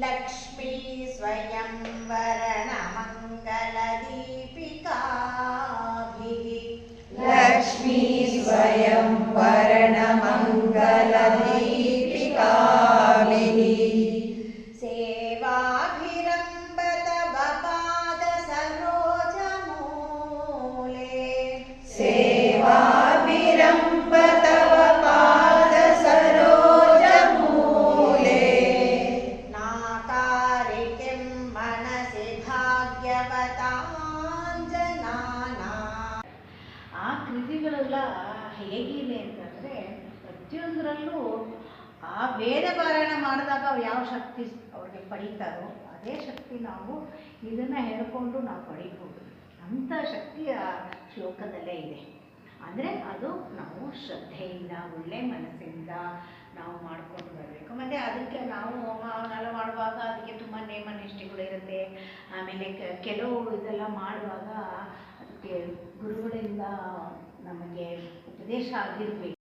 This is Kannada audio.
लक्ष्मी स्वयंवरणमङ्गलदीपिकाभिः लक्ष्मी स्वयं ಆ ಕೃತಿಗಳೆಲ್ಲ ಹೇಗಿದೆ ಅಂತಂದರೆ ಪ್ರತಿಯೊಂದರಲ್ಲೂ ಆ ವೇದ ಪಾರಾಯಣ ಮಾಡಿದಾಗ ಯಾವ ಶಕ್ತಿ ಅವ್ರಿಗೆ ಪಡೀತಾರೋ ಅದೇ ಶಕ್ತಿ ನಾವು ಇದನ್ನು ಹೇಳ್ಕೊಂಡು ನಾವು ಪಡಿಬೋದು. ಅಂಥ ಶಕ್ತಿ ಆ ಶ್ಲೋಕದಲ್ಲೇ ಇದೆ. ಅಂದರೆ ಅದು ನಾವು ಶ್ರದ್ಧೆಯಿಂದ, ಒಳ್ಳೆ ಮನಸ್ಸಿಂದ ನಾವು ಮಾಡ್ಕೊಂಡು ಬರಬೇಕು. ಮತ್ತು ಅದಕ್ಕೆ ನಾವು ಹೋಮ ಮಾಡುವಾಗ ಅದಕ್ಕೆ ತುಂಬ ನೇಮ ಇರುತ್ತೆ. ಆಮೇಲೆ ಕೆಲವು ಇದೆಲ್ಲ ಮಾಡುವಾಗ ಅದಕ್ಕೆ ಗುರುಗಳಿಂದ ನಮಗೆ ಉಪದೇಶ ಆಗಿರಬೇಕು.